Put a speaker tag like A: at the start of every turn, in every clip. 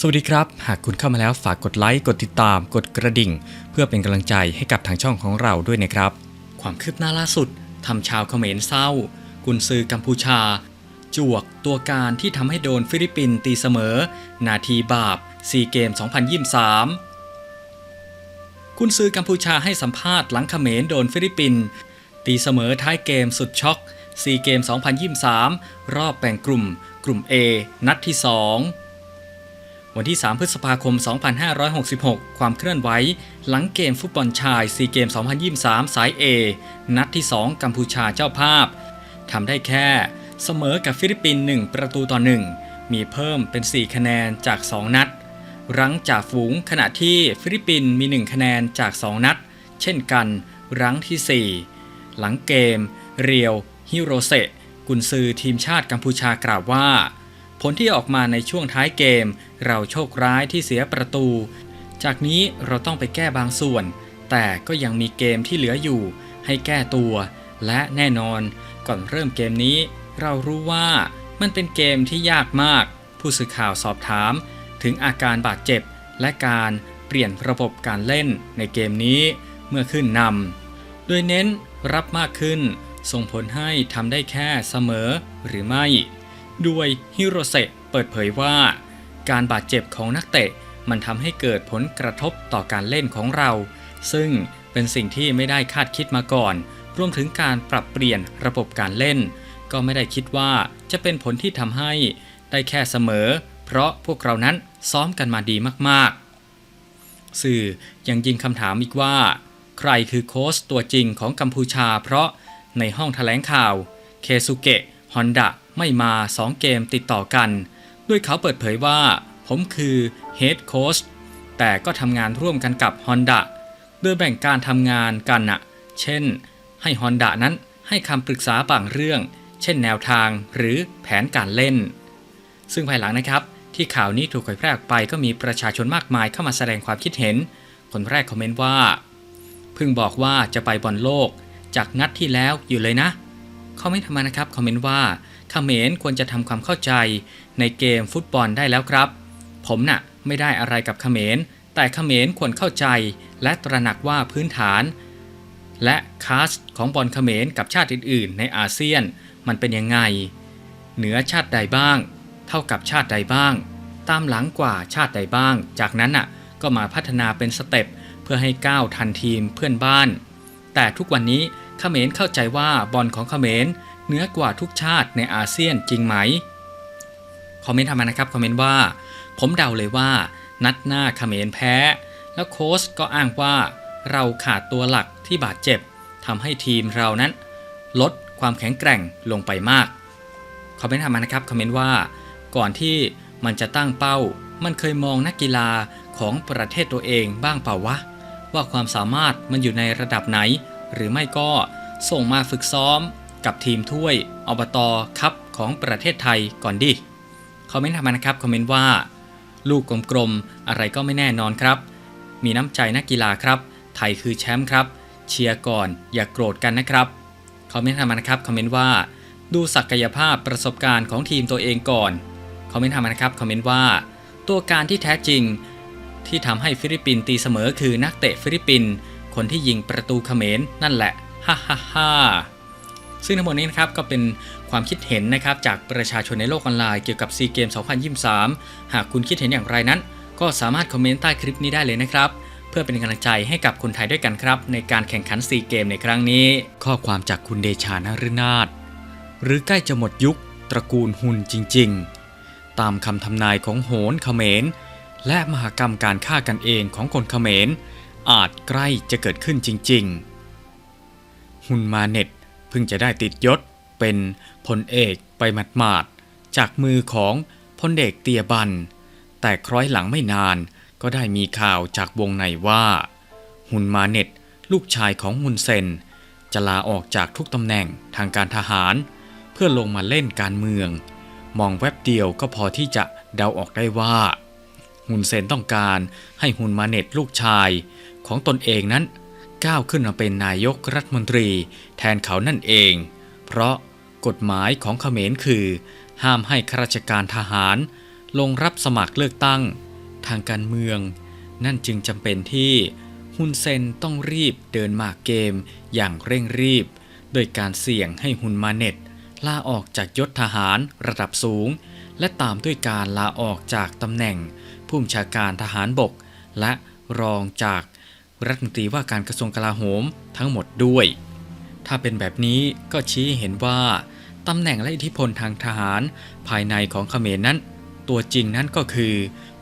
A: สวัสดีครับ หากคุณเข้ามาแล้วฝากกดไลค์กดติดตาม กดกระดิ่ง เพื่อเป็นกำลังใจให้กับทางช่องของเราด้วยนะครับ ความคืบหน้าล่าสุดทำชาวเขมรเศร้า กุนซือกัมพูชา จวกตัวการที่ทำให้โดนฟิลิปปินส์ตีเสมอ นาทีบาปซีเกม 2023 กุนซือกัมพูชาให้สัมภาษณ์หลังเขมรโดนฟิลิปปินส์ตีเสมอท้ายเกมสุดช็อกซีเกม 2023 รอบแบ่งกลุ่ม กลุ่ม A นัดที่ 2 วันที่ 3 พฤษภาคม 2566 ความเคลื่อนไหว หลังเกมฟุตบอลชายซีเกม 2023 สาย A นัดที่ 2 กัมพูชาเจ้าภาพ ทำได้แค่ เสมอกับฟิลิปปินส์1ประตูต่อ 1 มีเพิ่มเป็น 4 คะแนนจาก 2 นัด รั้งจ่าฝูงขณะที่ฟิลิปปินส์มี 1 คะแนนจาก 2 นัด เช่นกัน รั้งที่ 4 หลังเกม เรียว ฮิโรเซกุนซือทีมชาติกัมพูชากล่าวว่า ผลที่ออกมาในช่วงท้ายเกม เราโชคร้ายที่เสียประตู จากนี้เราต้องไปแก้บางส่วน แต่ก็ยังมีเกมที่เหลืออยู่ ให้แก้ตัว และแน่นอน ก่อนเริ่มเกมนี้ เรารู้ว่ามันเป็นเกมที่ยากมาก ผู้สื่อข่าวสอบถาม ถึงอาการบาดเจ็บ และการเปลี่ยนระบบการเล่นในเกมนี้เมื่อขึ้นนำโดยเน้นรับมากขึ้น ส่งผลให้ทำได้แค่เสมอหรือไม่ ด้วยฮิโรเซะเปิดเผยว่า การบาดเจ็บของนักเตะมันทำให้เกิดผลกระทบต่อการเล่นของเรา ซึ่งเป็นสิ่งที่ไม่ได้คาดคิดมาก่อน รวมถึงการปรับเปลี่ยนระบบการเล่น ก็ไม่ได้คิดว่าจะเป็นผลที่ทำให้ได้แค่เสมอ เพราะพวกเรานั้นซ้อมกันมาดีมากๆ สื่อยังยิงคำถามอีกว่า ใครคือโค้ชตัวจริงของกัมพูชา เพราะในห้องแถลงข่าว เคซุเกะฮอนดะ ไม่มา 2 เกมติดต่อกัน ด้วยเขาเปิดเผยว่า ผมคือเฮดโค้ชแต่ก็ทำงานร่วมกันกับฮอนดะโดยแบ่งการทำงานกันนะเช่น ให้ฮอนดะนั้นให้คำปรึกษาบางเรื่อง เช่นแนวทางหรือแผนการเล่น ซึ่งภายหลังนะครับ ที่ข่าวนี้ถูกเผยแพร่ออกไปก็มีประชาชนมากมายเข้ามาแสดงความคิดเห็น คนแรกคอมเมนต์ว่า เพิ่งบอกว่าจะไปบอลโลก จากนัดที่แล้วอยู่เลยนะคอมเมนต์ทำมานะครับคอมเมนต์ว่า เขมรควรจะทำความเข้าใจในเกมฟุตบอลได้แล้วครับ ผมน่ะไม่ได้อะไรกับเขมร แต่เขมรควรเข้าใจ และตระหนักว่าพื้นฐาน และคาสของบอลเขมรกับชาติอื่น ๆ ในอาเซียนมันเป็นยังไง เหนือชาติใดบ้าง เท่ากับชาติใดบ้าง ตามหลังกว่าชาติใดบ้าง จากนั้นน่ะก็มาพัฒนาเป็นสเต็ปเพื่อให้ก้าวทันทีมเพื่อนบ้าน แต่ทุกวันนี้เขมรเข้าใจว่าบอลของเขมร เหนือกว่าทุกชาติในอาเซียนจริงไหม คอมเมนต์ทำมานะครับ คอมเมนต์ว่า ผมเดาเลยว่า นัดหน้าเขมรแพ้ แล้วโค้ชก็อ้างว่า เราขาดตัวหลักที่บาดเจ็บทำให้ทีมเรานั้น ลดความแข็งแกร่งลงไปมาก คอมเมนต์ทำมานะครับ คอมเมนต์ว่า ก่อนที่มันจะตั้งเป้า มันเคยมองนักกีฬาของประเทศตัวเองบ้างเปล่าวะ ว่าความสามารถมันอยู่ในระดับไหน หรือไม่ก็ส่งมาฝึกซ้อม กับทีมถ้วยอบตอคัพของประเทศไทยก่อนดิ คอมเมนต์ทำมานะครับ คอมเมนต์ว่า ลูกกลมๆ อะไรก็ไม่แน่นอนครับ มีน้ำใจนักกีฬาครับ ไทยคือแชมป์ครับ เชียร์ก่อนอย่ากโกรธกันนะครับ คอมเมนต์ทำมานะครับ คอมเมนต์ว่า ดูศักยภาพประสบการณ์ของทีมตัวเองก่อน คอมเมนต์ทำมานะครับ คอมเมนต์ว่า ตัวการที่แท้จริง ที่ทำให้ฟิลิปปินส์ตีเสมอคือนักเตะฟิลิปปินส์คนที่ยิงประตูเขมรนั่นแหละ ฮ่าฮ่าฮ่า ซึ่งทั้งหมดนี้นะครับก็เป็นความคิดเห็นนะครับจากประชาชนในโลกออนไลน์เกี่ยวกับซีเกม2023 หากคุณคิดเห็นอย่างไรนั้น ก็สามารถคอมเมนต์ใต้คลิปนี้ได้เลยนะครับ เพื่อเป็นกำลังใจให้กับคนไทยด้วยกันครับ ในการแข่งขันซีเกมในครั้งนี้ ข้อความจากคุณเดชานฤนาถหรือใกล้จะหมดยุค ตระกูลหุ่นจริง ๆ ตามคำทำนายของโหนเขมร และมหากรรมการฆ่ากันเองของคนเขมร อาจใกล้จะเกิดขึ้นจริง ๆ หุ่นมาเน็ต เพิ่งจะได้ติดยศเป็นพลเอกไปหมาดๆจากมือของพลเอกเตียบัน แต่คล้อยหลังไม่นานก็ได้มีข่าวจากวงในว่าหุนมาเน็ตลูกชายของฮุนเซน จะลาออกจากทุกตำแหน่งทางการทหาร เพื่อลงมาเล่นการเมือง มองแวบเดียวก็พอที่จะเดาออกได้ว่าฮุนเซนต้องการให้ฮุนมาเน็ตลูกชายของตนเองนั้น ก้าวขึ้นมาเป็นนายกรัฐมนตรีแทนเขานั่นเอง เพราะกฎหมายของเขมรคือ ห้ามให้ข้าราชการทหาร ลงรับสมัครเลือกตั้ง ทางการเมือง นั่นจึงจำเป็นที่ฮุนเซนต้องรีบเดินมากเกมอย่างเร่งรีบ โดยการเสี่ยงให้ฮุนมาเน็ตลาออกจากยศทหารระดับสูง และตามด้วยการลาออกจากตำแหน่ง ผู้บัญชาการทหารบก และรองจาก รัฐมนตรีว่าการกระทรวงกลาโหมทั้งหมดด้วย ถ้าเป็นแบบนี้ก็ชี้เห็นว่าตำแหน่งและอิทธิพลทางทหารภายในของเขมรนั้น ตัวจริงนั้นก็คือ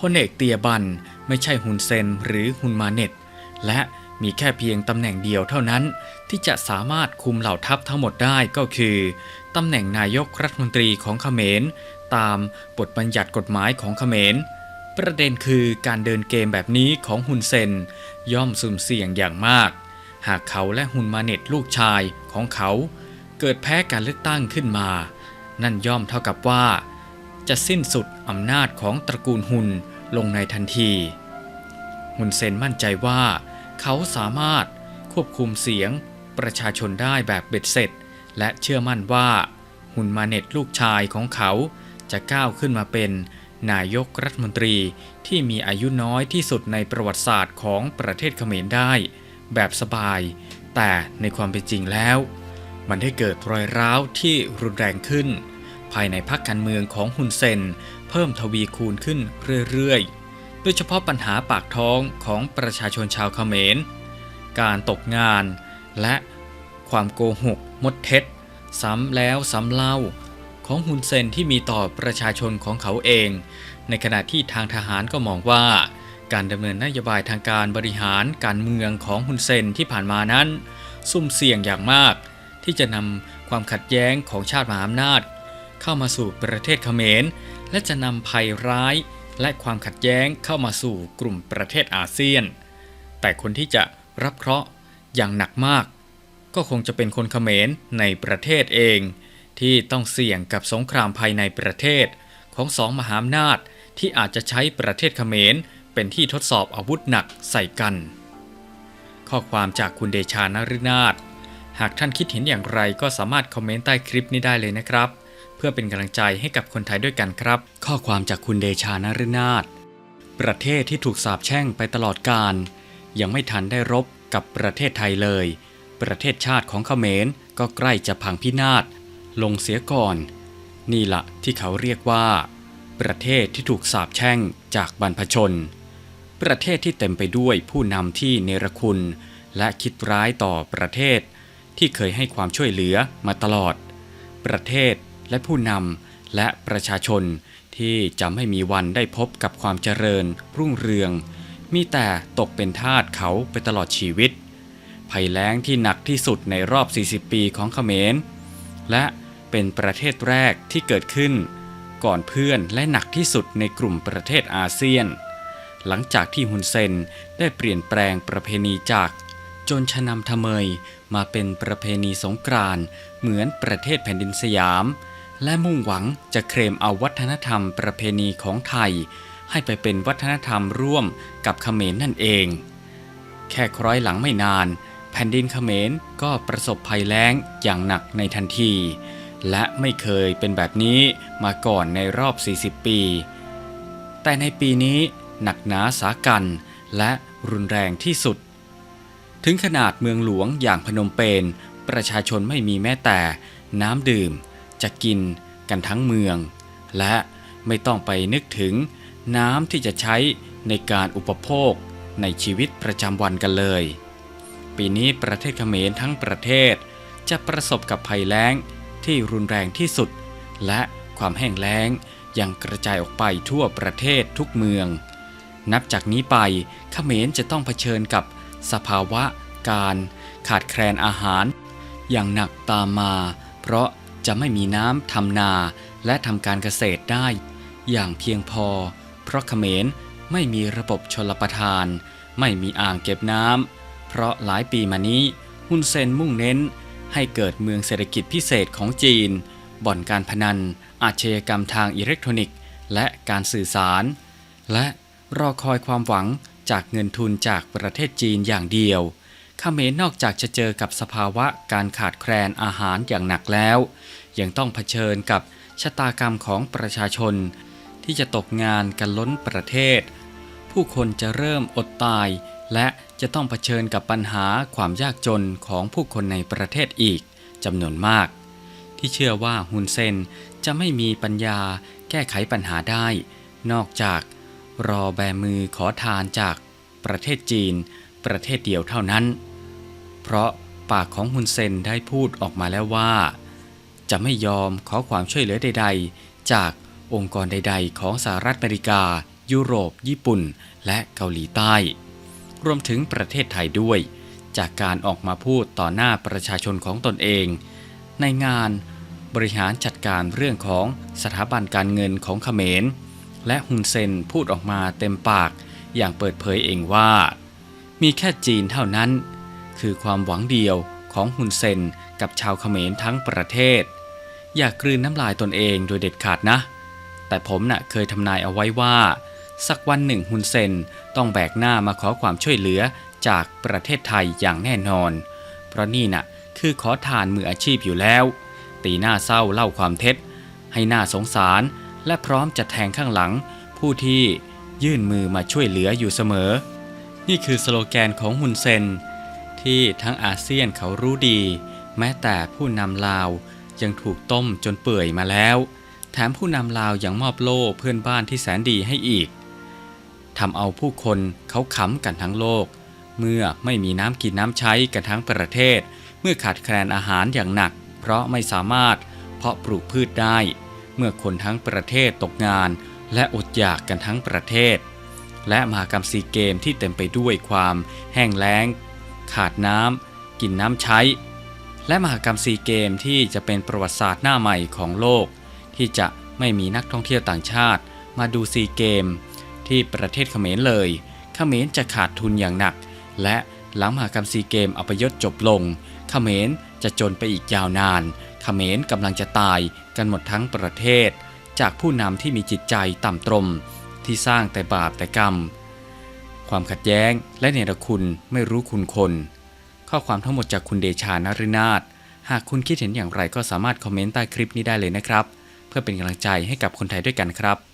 A: พลเอกเตียบันไม่ใช่ฮุนเซนหรือฮุนมาเน็ต และมีแค่เพียงตำแหน่งเดียวเท่านั้น ที่จะสามารถคุมเหล่าทัพทั้งหมดได้ก็คือตำแหน่งนายกรัฐมนตรีของเขมร ตามบทบัญญัติกฎหมายของเขมร ประเด็นคือการเดินเกมแบบนี้ของฮุนเซนย่อมสุ่มเสี่ยงอย่างมาก หากเขาและฮุนมาเน็ตลูกชายของเขา เกิดแพ้การเลือกตั้งขึ้นมา นั่นย่อมเท่ากับว่า จะสิ้นสุดอำนาจของตระกูลฮุนลงในทันทีฮุนเซนมั่นใจว่า เขาสามารถควบคุมเสียงประชาชนได้แบบเบ็ดเสร็จ และเชื่อมั่นว่าฮุนมาเน็ตลูกชายของเขาจะก้าวขึ้นมาเป็น นายกรัฐมนตรีที่มีอายุน้อยที่สุดในประวัติศาสตร์ของประเทศเขมรได้ แบบสบาย แต่ในความเป็นจริงแล้ว มันได้เกิดรอยร้าวที่รุนแรงขึ้น ภายในพรรคการเมืองของฮุนเซน เพิ่มทวีคูณขึ้นเรื่อยๆ โดยเฉพาะปัญหาปากท้องของประชาชนชาวเขมร การตกงานและความโกหกมดเท็จ ซ้ำแล้วซ้ำเล่า ของฮุนเซนที่มีต่อประชาชนของเขาเอง ในขณะที่ทางทหารก็มองว่า การดำเนินนโยบายทางการบริหารการเมืองของฮุนเซนที่ผ่านมานั้นสุ่มเสี่ยงอย่างมาก ที่จะนำความขัดแย้งของชาติมหาอำนาจ เข้ามาสู่ประเทศเขมร และจะนำภัยร้ายและความขัดแย้งเข้ามาสู่กลุ่มประเทศอาเซียน แต่คนที่จะรับเคราะห์อย่างหนักมาก ก็คงจะเป็นคนเขมรในประเทศเอง ที่ต้องเสี่ยงกับสงครามภายในประเทศ ของสองมหาอำนาจที่อาจจะใช้ประเทศเขมรเป็นที่ทดสอบอาวุธหนักใส่กัน ข้อความจากคุณเดชานฤนาถหากท่านคิดเห็นอย่างไรก็สามารถคอมเมนต์ใต้คลิปนี้ได้เลยนะครับ เพื่อเป็นกำลังใจให้กับคนไทยด้วยกันครับ ข้อความจากคุณเดชานฤนาถประเทศที่ถูกสาปแช่งไปตลอดกาลยังไม่ทันได้รบกับประเทศไทยเลย ประเทศชาติของเขมรก็ใกล้จะพังพินาศ ลงเสียก่อน นี่ละที่เขาเรียกว่า ประเทศที่ถูกสาปแช่งจากบรรพชน ประเทศที่เต็มไปด้วยผู้นำที่เนรคุณ และคิดร้ายต่อประเทศ ที่เคยให้ความช่วยเหลือมาตลอด ประเทศและผู้นำและประชาชนที่จะไม่มีวันได้พบกับความเจริญ รุ่งเรือง มีแต่ตกเป็นทาสเขาไปตลอดชีวิต ภัยแล้งที่หนักที่สุดในรอบ 40 ปีของเขมร และ เป็นประเทศแรกที่เกิดขึ้น ก่อนเพื่อนและหนักที่สุดในกลุ่มประเทศอาเซียน หลังจากที่ฮุนเซนได้เปลี่ยนแปลงประเพณีจาก จนชนำทเมยมาเป็นประเพณีสงกรานต์เหมือนประเทศแผ่นดินสยาม และมุ่งหวังจะเคลมเอาวัฒนธรรมประเพณีของไทย ให้ไปเป็นวัฒนธรรมร่วมกับเขมรนั่นเอง แค่คล้อยหลังไม่นานแผ่นดินเขมรก็ประสบภัยแล้งอย่างหนักในทันที และไม่เคยเป็นแบบนี้มาก่อนในรอบ 40 ปี แต่ในปีนี้หนักหนาสากันและรุนแรงที่สุด ถึงขนาดเมืองหลวงอย่างพนมเปญประชาชนไม่มีแม้แต่น้ำดื่ม จะกินกันทั้งเมือง และไม่ต้องไปนึกถึงน้ำที่จะใช้ในการอุปโภคในชีวิตประจำวันกันเลย ปีนี้ประเทศเขมรทั้งประเทศจะประสบกับภัยแล้ง ที่รุนแรงที่สุด และความแห้งแล้งยังกระจายออกไปทั่วประเทศทุกเมือง นับจากนี้ไปเขมรจะต้องเผชิญกับสภาวะการขาดแคลนอาหาร อย่างหนักตามมา เพราะจะไม่มีน้ำทำนาและทำการเกษตรได้ อย่างเพียงพอ เพราะเขมรไม่มีระบบชลประทาน ไม่มีอ่างเก็บน้ำเพราะหลายปีมานี้ฮุนเซนมุ่งเน้น ให้เกิดเมืองเศรษฐกิจพิเศษของจีน บ่อนการพนัน อาชญากรรมทางอิเล็กทรอนิกส์ และการสื่อสาร และรอคอยความหวังจากเงินทุนจากประเทศจีนอย่างเดียวเขมรนอกจากจะเจอกับสภาวะการขาดแคลนอาหารอย่างหนักแล้ว ยังต้องเผชิญกับชะตากรรมของประชาชน ที่จะตกงานกันล้นประเทศ ผู้คนจะเริ่มอดตายและ จะต้องเผชิญกับปัญหาความยากจนของผู้คนในประเทศอีกจำนวนมาก ที่เชื่อว่าฮุนเซนจะไม่มีปัญญาแก้ไขปัญหาได้ นอกจากรอแบมือขอทานจากประเทศจีน ประเทศเดียวเท่านั้น เพราะปากของฮุนเซนได้พูดออกมาแล้วว่า จะไม่ยอมขอความช่วยเหลือใด ๆ จากองค์กรใด ๆ ของสหรัฐอเมริกา ยุโรป ญี่ปุ่น และเกาหลีใต้ รวมถึงประเทศไทยด้วย จากการออกมาพูดต่อหน้าประชาชนของตนเอง ในงานบริหารจัดการเรื่องของสถาบันการเงินของเขมร และฮุนเซนพูดออกมาเต็มปากอย่างเปิดเผยเองว่า มีแค่จีนเท่านั้น คือความหวังเดียวของฮุนเซนกับชาวเขมรทั้งประเทศ อยากกลืนน้ำลายตนเองโดยเด็ดขาดนะ แต่ผมน่ะเคยทำนายเอาไว้ว่า สักวันหนึ่งฮุนเซนต้องแบกหน้ามาขอความช่วยเหลือจากประเทศไทยอย่างแน่นอน เพราะนี่น่ะคือขอทานมืออาชีพอยู่แล้ว ตีหน้าเศร้าเล่าความเท็จ ให้หน้าสงสารและพร้อมจะแทงข้างหลัง ผู้ที่ยื่นมือมาช่วยเหลืออยู่เสมอ นี่คือสโลแกนของฮุนเซน ที่ทั้งอาเซียนเขารู้ดี แม้แต่ผู้นำลาวยังถูกต้มจนเปื่อยมาแล้ว แถมผู้นำลาวยังมอบโล่เพื่อนบ้านที่แสนดีให้อีก ทำเอาผู้คนเขาขำกันทั้งโลก เมื่อไม่มีน้ำกินน้ำใช้กันทั้งประเทศ เมื่อขาดแคลนอาหารอย่างหนัก เพราะไม่สามารถเพาะปลูกพืชได้ เมื่อคนทั้งประเทศตกงาน และอดอยากกันทั้งประเทศ และมหากรรมซีเกมที่เต็มไปด้วยความแห้งแล้ง ขาดน้ำกินน้ำใช้ และมหากรรมซีเกมที่จะเป็นประวัติศาสตร์หน้าใหม่ของโลก ที่จะไม่มีนักท่องเที่ยวต่างชาติ มาดูซีเกม ที่ประเทศเขมรเลย เขมรจะขาดทุนอย่างหนัก และหลังมหากรรมซีเกมอัปยศจบลง เขมรจะจนไปอีกยาวนาน เขมรกำลังจะตายกันหมดทั้งประเทศ จากผู้นำที่มีจิตใจต่ำตรม ที่สร้างแต่บาปแต่กรรม ความขัดแย้งและเนรคุณไม่รู้คุณคน ข้อความทั้งหมดจากคุณเดชานรินาถหากคุณคิดเห็นอย่างไรก็สามารถคอมเมนต์ใต้คลิปนี้ได้เลยนะครับ เพื่อเป็นกำลังใจให้กับคนไทยด้วยกันครับ